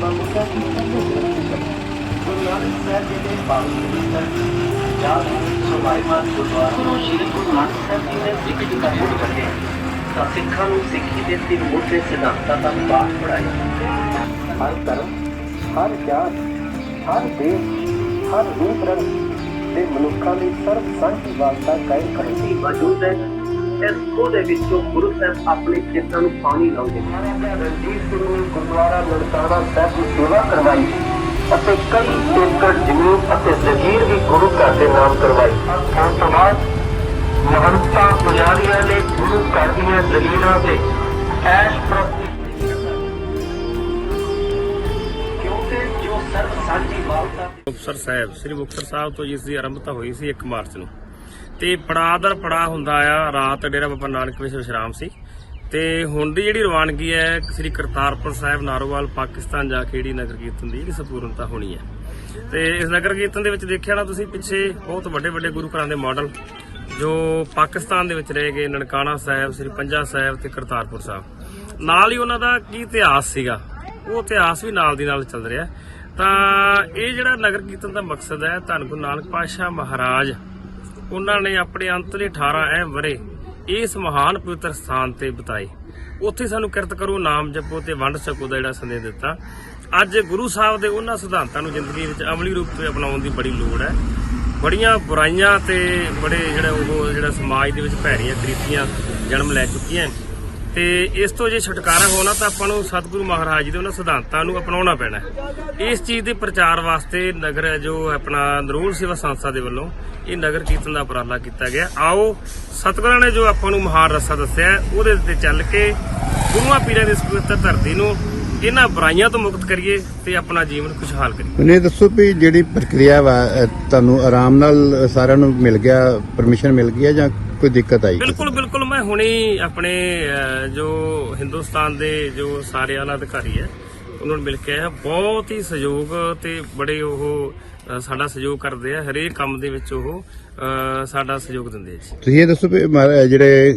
ਕਹਿੰਦੇ ਗੁਰੂ ਨਾਨਕ ਸਾਹਿਬ ਜੀ ਦੇ ਬਾਣੀ ਵਿੱਚ ਜਾਂ। ਸੁਭਾਈਮਾਨ ਗੁਰਦੁਆਰਾ। ਗੁਰੂ ਸ਼੍ਰੀ ਗੁਰੂ ਨਾਨਕ ਸਾਹਿਬ ਜੀ ਨੇ ਸਿੱਖ ਦਾ ਮੁੱਢ ਕੱਢਿਆ। ਤਾਂ ਸਿੱਖਾਂ ਨੂੰ ਸਿੱਖੀ ਦੇ ਤਿੰਨ ਮੁੱਢਲੇ ਸਿਧਾਂਤਾਂ ਦਾ ਪਾਠ ਪੜਾਇਆ ਹਰ ਧਰਮ ਹਰ ਜਾਤ ਹਰ ਦੇਸ਼ ਹਰ ਰੂਪ ਰੰਗ ਦੇ ਮਨੁੱਖਾਂ ਦੀ ਸਰਬ ਸਾਂਝੀ ਵਾਲਤਾ ਕਾਇਮ ਕਰਨ ਦੀ ਮੌਜੂਦ ਹੈ। ਇਸ ਖੂਹ ਦੇ ਵਿੱਚੋਂ ਗੁਰੂ ਸਾਹਿਬ ਆਪਣੇ ਖੇਤਾਂ ਨੂੰ ਪਾਣੀ ਲਾਉਂਦੇ ਨੇ। ਰਣਜੀਤ ਸਿੰਘ ਨੇ ਗੁਰਦੁਆਰਾ ਨਨਕਾਣਾ ਸਾਹਿਬ ਦੀ ਸੇਵਾ ਕਰਵਾਈ ਅਤੇ ਕਈ ਏਕੜ ਜ਼ਮੀਨ ਅਤੇ ਜ਼ਗੀਰ ਵੀ ਗੁਰੂ ਘਰ ਦੇ ਨਾਮ ਕਰਵਾਈ। ਉਸ ਤੋਂ ਬਾਅਦ ਮਹੰਤਾਂ ਪੁਜਾਰੀਆਂ ਨੇ ਗੁਰੂ ਘਰ ਦੀਆਂ ਜ਼ਮੀਨਾਂ ਤੇ ਐਸ਼ ਪ੍ਰਤੀ ਕਿਉਂਕਿ ਜੋ ਸਰਬ ਸਾਂਝੀ ਵਾਲਤਾ ਮੁਕਤਸਰ ਸਾਹਿਬ ਸ੍ਰੀ ਮੁਕਤਸਰ ਸਾਹਿਬ ਤੋਂ ਜਿਸ ਦੀ ਆਰੰਭਤਾ ਹੋਈ ਸੀ 1 ਮਾਰਚ ਨੂੰ। ਤੇ ਪੜਾਅ ਦਰ ਪੜਾਅ ਹੁੰਦਾ ਆ। ਰਾਤ ਡੇਰਾ ਬਾਬਾ ਨਾਨਕ ਵਿੱਚ ਵਿਸ਼ਰਾਮ ਸੀ। ਤੇ ਹੁਣ ਦੀ ਜਿਹੜੀ ਰਵਾਨਗੀ ਹੈ, ਸ੍ਰੀ ਕਰਤਾਰਪੁਰ ਸਾਹਿਬ ਨਾਰੋਵਾਲ, ਪਾਕਿਸਤਾਨ ਜਾ ਕੇ ਜਿਹੜੀ ਨਗਰ ਕੀਰਤਨ ਦੀ ਜਿਹੜੀ ਸੰਪੂਰਨਤਾ ਹੋਣੀ ਹੈ। ਤੇ ਇਸ ਨਗਰ ਕੀਰਤਨ ਦੇ ਵਿੱਚ ਦੇਖਿਆ ਨਾ ਤੁਸੀਂ, ਪਿੱਛੇ ਬਹੁਤ ਵੱਡੇ ਵੱਡੇ ਗੁਰੂ ਘਰਾਂ ਦੇ ਮਾਡਲ ਜੋ ਪਾਕਿਸਤਾਨ ਦੇ ਵਿੱਚ ਰਹਿ ਗਏ, ਨਨਕਾਣਾ ਸਾਹਿਬ, ਸ੍ਰੀ ਪੰਜਾ ਸਾਹਿਬ ਤੇ ਕਰਤਾਰਪੁਰ ਸਾਹਿਬ। ਨਾਲ ਹੀ ਉਹਨਾਂ ਦਾ ਕੀ ਇਤਿਹਾਸ ਸੀਗਾ? ਉਹ ਇਤਿਹਾਸ ਵੀ ਨਾਲ ਦੀ ਨਾਲ ਚੱਲ ਰਿਹਾ। ਤਾਂ ਇਹ ਜਿਹੜਾ ਨਗਰ ਕੀਰਤਨ ਦਾ ਮਕਸਦ ਹੈ, ਧੰਨ ਗੁਰੂ ਨਾਨਕ ਪਾਤਸ਼ਾਹ ਮਹਾਰਾਜ ਉਹਨਾਂ ਨੇ ਆਪਣੇ ਅੰਤਲੇ 18 ਅਹਿਮ ਵਰੇ ਇਸ ਮਹਾਨ ਪਵਿੱਤਰ ਸਥਾਨ ਤੇ ਬਿਤਾਏ। ਉੱਥੇ ਸਾਨੂੰ ਕਿਰਤ ਕਰੋ, ਨਾਮ ਜਪੋ ਤੇ ਵੰਡ ਸਕੋ ਦਾ ਜਿਹੜਾ ਸੰਦੇਸ਼ ਦਿੱਤਾ। ਅੱਜ ਗੁਰੂ ਸਾਹਿਬ ਦੇ ਉਹਨਾਂ ਸਿਧਾਂਤਾਂ ਨੂੰ ਜ਼ਿੰਦਗੀ ਵਿੱਚ ਅਮਲੀ ਰੂਪ ਤੇ ਅਪਣਾਉਣ ਦੀ ਬੜੀ ਲੋੜ ਹੈ। ਬੜੀਆਂ ਬੁਰਾਈਆਂ ਤੇ ਬੜੇ ਜਿਹੜਾ ਉਹ ਜਿਹੜਾ ਸਮਾਜ ਦੇ ਵਿੱਚ ਭੈੜੀਆਂ ਕ੍ਰਿਤੀਆਂ ਜਨਮ ਲੈ ਚੁੱਕੀਆਂ। ਤੇ ਇਸ ਤੋਂ ਜੇ ਛੁਟਕਾਰਾ ਹੋਣਾ ਤਾਂ ਆਪਾਂ ਨੂੰ ਸਤਿਗੁਰੂ ਮਹਾਰਾਜ ਜੀ ਦੇ ਉਹਨਾਂ ਸਿਧਾਂਤਾਂ ਨੂੰ ਅਪਣਾਉਣਾ ਪੈਣਾ। ਇਸ ਚੀਜ਼ ਦੇ ਪ੍ਰਚਾਰ ਵਾਸਤੇ ਨਗਰ ਜੋ ਆਪਣਾ ਨਰੂਲ ਸੇਵਾ ਸੰਸਥਾ ਦੇ ਵੱਲੋਂ ਇਹ ਨਗਰ ਕੀਰਤਨ ਦਾ ਉਪਰਾਲਾ ਕੀਤਾ ਗਿਆ। ਆਓ ਸਤਿਗੁਰਾਂ ਨੇ ਜੋ ਆਪਾਂ ਨੂੰ ਮਹਾਨ ਰਸਤਾ ਦੱਸਿਆ ਉਹਦੇ ਉੱਤੇ ਚੱਲ ਕੇ ਗੁਰੂਆਂ ਪੀਰਾਂ ਦੀ ਇਸ ਪਵਿੱਤਰ ਧਰਤੀ ਨੂੰ ਇਹਨਾਂ ਬੁਰਾਈਆਂ ਤੋਂ ਮੁਕਤ ਕਰੀਏ ਤੇ ਆਪਣਾ ਜੀਵਨ ਖੁਸ਼ਹਾਲ ਕਰੀਏ। ਇਹ ਦੱਸੋ ਵੀ ਜਿਹੜੀ ਪ੍ਰਕਿਰਿਆ ਵਾ ਤੁਹਾਨੂੰ ਆਰਾਮ ਨਾਲ ਸਾਰਿਆਂ ਨੂੰ ਮਿਲ ਗਿਆ ਪਰਮਿਸ਼ਨ ਮਿਲ ਗਈ ਹੈ ਜਾਂ ਕੋਈ ਦਿੱਕਤ ਆਈ? ਬਿਲਕੁਲ ਬਿਲਕੁਲ ਹੁਣੇ ਆਪਣੇ ਜੋ ਹਿੰਦੁਸਤਾਨ ਦੇ ਜੋ ਸਾਰੇ ਆਲਾ ਅਧਿਕਾਰੀ ਹੈ ਉਹਨਾਂ ਨੂੰ ਮਿਲ ਕੇ ਆਇਆ। ਬਹੁਤ ਹੀ ਸਹਿਯੋਗ ਤੇ ਬੜੇ ਉਹ ਸਾਡਾ ਸਹਿਯੋਗ ਕਰਦੇ ਆ। ਹਰੇਕ ਕੰਮ ਦੇ ਵਿੱਚ ਉਹ ਸਾਡਾ ਸਹਿਯੋਗ ਦਿੰਦੇ ਆ ਜੀ। ਤੁਸੀਂ ਇਹ ਦੱਸੋ ਵੀ ਮਹਾਰਾਜ ਜਿਹੜੇ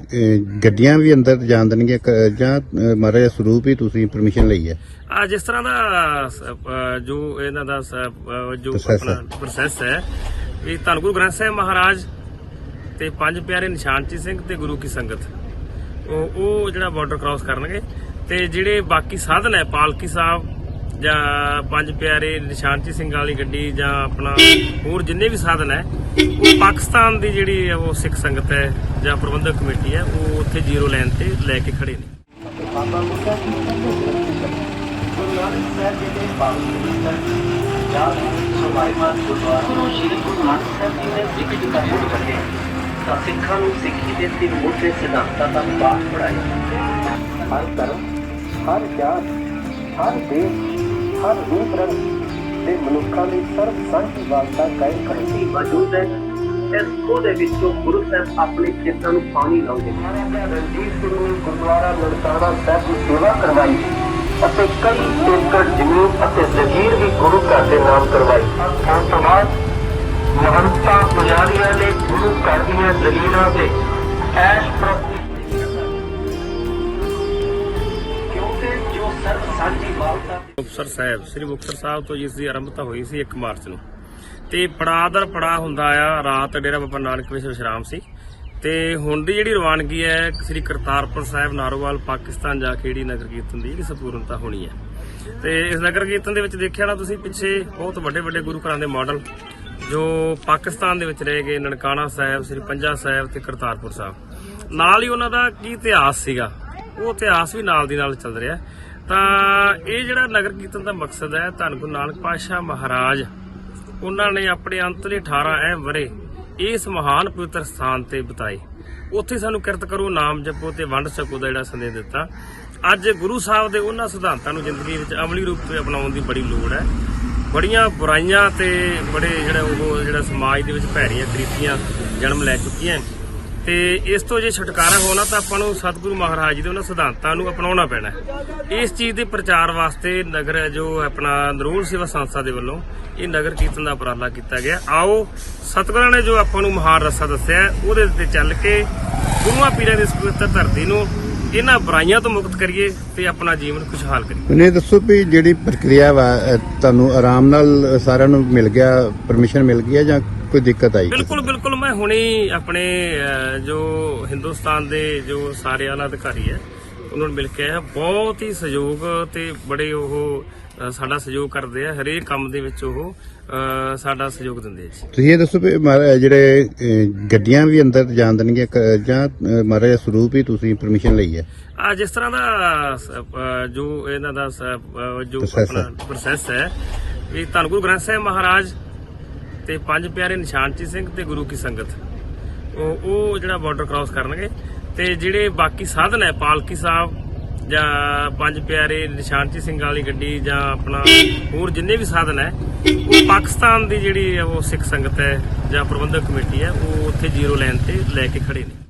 ਗੱਡੀਆਂ ਵੀ ਅੰਦਰ ਜਾਣ ਦੇਣਗੀਆਂ ਜਾਂ ਮਹਾਰਾਜ ਸਰੂਪ ਹੀ ਤੁਸੀਂ ਪਰਮਿਸ਼ਨ ਲਈ ਹੈ? ਆ ਜਿਸ ਤਰ੍ਹਾਂ ਦਾ ਜੋ ਇਹਨਾਂ ਦਾ ਜੋ। ਆਪਣਾ ਪ੍ਰੋਸੈਸ ਹੈ ਵੀ ਧੰਨ ਗੁਰੂ ਗ੍ਰੰਥ ਸਾਹਿਬ ਮਹਾਰਾਜ ਤੇ ਪੰਜ ਪਿਆਰੇ ਨਿਸ਼ਾਨਚੀ ਸਿੰਘ ਤੇ ਗੁਰੂ ਕੀ ਸੰਗਤ। ਉਹ ਉਹ ਜਿਹੜਾ ਬਾਰਡਰ ਕ੍ਰਾਸ ਕਰਨਗੇ ਤੇ ਜਿਹੜੇ ਬਾਕੀ ਸਾਧਨ ਹੈ, ਪਾਲਕੀ ਸਾਹਿਬ ਜਾਂ ਪੰਜ ਪਿਆਰੇ ਨਿਸ਼ਾਨਚੀ ਸਿੰਘ ਵਾਲੀ ਗੱਡੀ ਜਾਂ ਆਪਣਾ ਹੋਰ ਜਿੰਨੇ ਵੀ ਸਾਧਨ ਹੈ, ਉਹ ਪਾਕਿਸਤਾਨ ਦੀ ਜਿਹੜੀ ਉਹ ਸਿੱਖ ਸੰਗਤ ਹੈ ਜਾਂ ਪ੍ਰਬੰਧਕ ਕਮੇਟੀ ਹੈ, ਉਹ ਉੱਥੇ ਜ਼ੀਰੋ ਲਾਈਨ ਤੇ ਲੈ ਕੇ ਖੜੇ ਨੇ। ਬਾਬਾ ਬੁੱਢਾ ਜੀ ਗੁਰਦੁਆਰਾ ਗੁਰੂ ਸ਼੍ਰੀ ਗੁਰੂ ਨਾਨਕ ਸਾਹਿਬ ਜੀ ਨੇ ਸਿੱਖ ਜੀ ਦਾ ਤਾਂ ਸਿੱਖਾਂ ਨੂੰ ਸਿੱਖੀ ਦੇ ਤਿੰਨ ਮੁੱਢਲੇ ਸਿਧਾਂਤਾਂ ਦਾ ਪਾਠ ਪੜਾਇਆ ਹਰ ਧਰਮ, ਹਰ ਜਾਤ, ਹਰ ਦੇਸ਼, ਹਰ ਰੂਪ ਰੰਗ ਦੇ ਮਨੁੱਖਾਂ ਦੀ ਸਰਬ ਸਾਂਝੀ ਵਾਲਤਾ ਕਾਇਮ ਕਰਨ ਦੀ ਮੌਜੂਦ ਹੈ। ਇਸ ਖੂਹ ਵਿੱਚੋਂ ਗੁਰੂ ਸਾਹਿਬ ਆਪਣੇ ਖੇਤਾਂ ਨੂੰ ਪਾਣੀ ਲਾਉਂਦੇ ਰਣਜੀਤ ਸਿੰਘ ਨੇ ਗੁਰਦੁਆਰਾ ਨਨਕਾਣਾ ਸਾਹਿਬ ਦੀ ਸੇਵਾ ਕਰਵਾਈ ਅਤੇ ਕਈ ਏਕੜ ਜ਼ਮੀਨ ਅਤੇ ਜ਼ਮੀਰ ਵੀ ਗੁਰੂ ਘਰ ਦੇ ਨਾਮ ਕਰਵਾਈ। ਉਸ ਤੋਂ ਬਾਅਦ ਮਹੰਤਾਂ ਪੁਜਾਰੀਆਂ ਨੇ ਗੁਰੂ ਘਰ ਦੀਆਂ ਜ਼ਮੀਨਾਂ ਤੇ ਐਸ਼ ਪ੍ਰਤੀ ਮੁਕਤਸਰ ਸਾਹਿਬ, ਸ੍ਰੀ ਮੁਕਤਸਰ ਸਾਹਿਬ ਤੋਂ ਜਿਸ ਦੀ ਆਰੰਭਤਾ ਹੋਈ ਸੀ 1 ਮਾਰਚ ਨੂੰ। ਤੇ ਪੜਾਅ ਦਰ ਪੜਾਅ ਹੁੰਦਾ ਆ, ਰਾਤ ਡੇਰਾ ਬਾਬਾ ਨਾਨਕ ਵਿੱਚ ਵਿਸ਼ਰਾਮ ਸੀ। ਤੇ ਹੁਣ ਦੀ ਜਿਹੜੀ ਰਵਾਨਗੀ ਹੈ, ਸ੍ਰੀ ਕਰਤਾਰਪੁਰ ਸਾਹਿਬ, ਨਾਰੋਵਾਲ, ਪਾਕਿਸਤਾਨ ਜਾ ਕੇ ਜਿਹੜੀ ਨਗਰ ਕੀਰਤਨ ਦੀ ਜਿਹੜੀ ਸੰਪੂਰਨਤਾ ਹੋਣੀ ਹੈ। ਤੇ ਇਸ ਨਗਰ ਕੀਰਤਨ ਦੇ ਵਿੱਚ ਦੇਖਿਆ ਨਾ ਤੁਸੀਂ, ਪਿੱਛੇ ਬਹੁਤ ਵੱਡੇ ਵੱਡੇ ਗੁਰੂ ਘਰਾਂ ਦੇ ਮਾਡਲ ਜੋ ਪਾਕਿਸਤਾਨ ਦੇ ਵਿੱਚ ਰਹਿ ਗਏ ਨਨਕਾਣਾ ਸਾਹਿਬ, ਸ੍ਰੀ ਪੰਜਾ ਸਾਹਿਬ ਤੇ ਕਰਤਾਰਪੁਰ ਸਾਹਿਬ। ਨਾਲ ਹੀ ਉਹਨਾਂ ਦਾ ਕੀ ਇਤਿਹਾਸ ਸੀਗਾ? ਉਹ ਇਤਿਹਾਸ ਵੀ ਨਾਲ ਦੀ ਨਾਲ ਚੱਲ ਰਿਹਾ ਤਾਂ ਇਹ ਜਿਹੜਾ ਨਗਰ ਕੀਰਤਨ ਦਾ ਮਕਸਦ ਹੈ, ਧੰਨ ਗੁਰੂ ਨਾਨਕ ਪਾਤਸ਼ਾਹ ਮਹਾਰਾਜ, ਉਹਨਾਂ ਨੇ ਆਪਣੇ ਅੰਤਲੇ 18 ਅਹਿਮ ਵਰੇ ਇਸ ਮਹਾਨ ਪਵਿੱਤਰ ਸਥਾਨ ਤੇ ਬਿਤਾਏ। ਉੱਥੇ ਸਾਨੂੰ ਕਿਰਤ ਕਰੋ, ਨਾਮ ਜਪੋ ਤੇ ਵੰਡ ਸਕੋ ਦਾ ਜਿਹੜਾ ਸੰਦੇਸ਼ ਦਿੱਤਾ। ਅੱਜ ਗੁਰੂ ਸਾਹਿਬ ਦੇ ਉਹਨਾਂ ਸਿਧਾਂਤਾਂ ਨੂੰ ਜ਼ਿੰਦਗੀ ਵਿੱਚ ਅਮਲੀ ਰੂਪ ਤੇ ਅਪਣਾਉਣ ਦੀ ਬੜੀ ਲੋੜ ਹੈ। ਬੜੀਆਂ ਬੁਰਾਈਆਂ ਤੇ ਬੜੇ ਜਿਹੜੇ ਉਹ ਜਿਹੜਾ ਸਮਾਜ ਦੇ ਵਿੱਚ ਭੈੜੀਆਂ ਕ੍ਰਿਤੀਆਂ ਜਨਮ ਲੈ ਚੁੱਕੀਆਂ ਤੇ ਇਸ ਤੋਂ ਜੇ ਛੁਟਕਾਰਾ ਹੋਣਾ ਤਾਂ ਆਪਾਂ ਨੂੰ ਸਤਿਗੁਰੂ ਮਹਾਰਾਜ ਜੀ ਦੇ ਉਹਨਾਂ ਸਿਧਾਂਤਾਂ ਨੂੰ ਅਪਣਾਉਣਾ ਪੈਣਾ ਇਸ ਚੀਜ਼ ਦੇ ਪ੍ਰਚਾਰ ਵਾਸਤੇ ਨਗਰ ਜੋ ਆਪਣਾ ਨਰੂਲ ਸੇਵਾ ਸੰਸਥਾ ਦੇ ਵੱਲੋਂ ਇਹ ਨਗਰ ਕੀਰਤਨ ਦਾ ਉਪਰਾਲਾ ਕੀਤਾ ਗਿਆ। ਆਓ ਸਤਿਗੁਰਾਂ ਨੇ ਜੋ ਆਪਾਂ ਨੂੰ ਮਹਾਨ ਰਸਤਾ ਦੱਸਿਆ ਉਹਦੇ ਉੱਤੇ ਚੱਲ ਕੇ ਗੁਰੂਆਂ ਪੀਰਾਂ ਦੀ ਇਸ ਪਵਿੱਤਰ ਧਰਤੀ ਨੂੰ ਇਹਨਾਂ ਬੁਰਾਈਆਂ ਤੋਂ ਮੁਕਤ ਕਰੀਏ ਤੇ ਆਪਣਾ ਜੀਵਨ ਖੁਸ਼ਹਾਲ ਕਰੀਏ। ਇਹ ਦੱਸੋ ਵੀ ਜਿਹੜੀ ਪ੍ਰਕਿਰਿਆ ਵਾ ਤੁਹਾਨੂੰ ਆਰਾਮ ਨਾਲ ਸਾਰਿਆਂ ਨੂੰ ਮਿਲ ਗਿਆ ਪਰਮਿਸ਼ਨ ਮਿਲ ਗਈ ਹੈ ਜਾਂ ਕੋਈ ਦਿੱਕਤ ਆਈ? ਬਿਲਕੁਲ ਬਿਲਕੁਲ ਮੈਂ ਹੁਣੇ ਹੀ ਆਪਣੇ ਅਹ, ਜੋ ਹਿੰਦੁਸਤਾਨ ਦੇ ਜੋ ਸਾਰੇ ਆਲਾ ਅਧਿਕਾਰੀ ਹੈ ਉਹਨਾਂ ਨੂੰ ਮਿਲ ਕੇ ਆਇਆ। ਬਹੁਤ ਹੀ ਸਹਿਯੋਗ ਤੇ ਬੜੇ ਉਹ ਸਾਡਾ ਸਹਿਯੋਗ ਕਰਦੇ ਆ। ਹਰੇਕ ਕੰਮ ਦੇ ਵਿੱਚ ਉਹ ਸਾਡਾ ਸਹਿਯੋਗ ਦਿੰਦੇ ਆ ਜੀ। ਤੁਸੀਂ ਇਹ ਦੱਸੋ ਵੀ ਮਹਾਰਾਜ ਜਿਹੜੇ ਗੱਡੀਆਂ ਵੀ ਅੰਦਰ ਜਾਣ ਦੇਣਗੀਆਂ ਜਾਂ ਮਹਾਰਾਜ ਸਰੂਪ ਹੀ ਤੁਸੀਂ ਪਰਮਿਸ਼ਨ ਲਈ ਹੈ? ਆ ਜਿਸ ਤਰ੍ਹਾਂ ਦਾ ਜੋ ਇਹਨਾਂ ਦਾ ਜੋ ਆਪਣਾ ਪ੍ਰੋਸੈਸ ਹੈ ਵੀ ਧੰਨ ਗੁਰੂ ਗ੍ਰੰਥ ਸਾਹਿਬ ਮਹਾਰਾਜ ਤੇ ਪੰਜ ਪਿਆਰੇ ਨਿਸ਼ਾਨਚੀ ਸਿੰਘ ਤੇ ਗੁਰੂ ਕੀ ਸੰਗਤ ਉਹ ਉਹ ਜਿਹੜਾ ਬਾਰਡਰ ਕ੍ਰਾਸ ਕਰਨਗੇ ਤੇ ਜਿਹੜੇ ਬਾਕੀ ਸਾਧਨ ਹੈ, ਪਾਲਕੀ ਸਾਹਿਬ ਜਾਂ ਪੰਜ ਪਿਆਰੇ ਨਿਸ਼ਾਨਚੀ ਸਿੰਘ ਵਾਲੀ ਗੱਡੀ ਜਾਂ ਆਪਣਾ ਹੋਰ ਜਿੰਨੇ ਵੀ ਸਾਧਨ ਹੈ, ਉਹ ਪਾਕਿਸਤਾਨ ਦੀ ਜਿਹੜੀ ਹੈ ਉਹ ਸਿੱਖ ਸੰਗਤ ਹੈ ਜਾਂ ਪ੍ਰਬੰਧਕ ਕਮੇਟੀ ਹੈ, ਉਹ ਉੱਥੇ ਜ਼ੀਰੋ ਲਾਈਨ ਤੇ ਲੈ ਕੇ ਖੜੇ ਨੇ।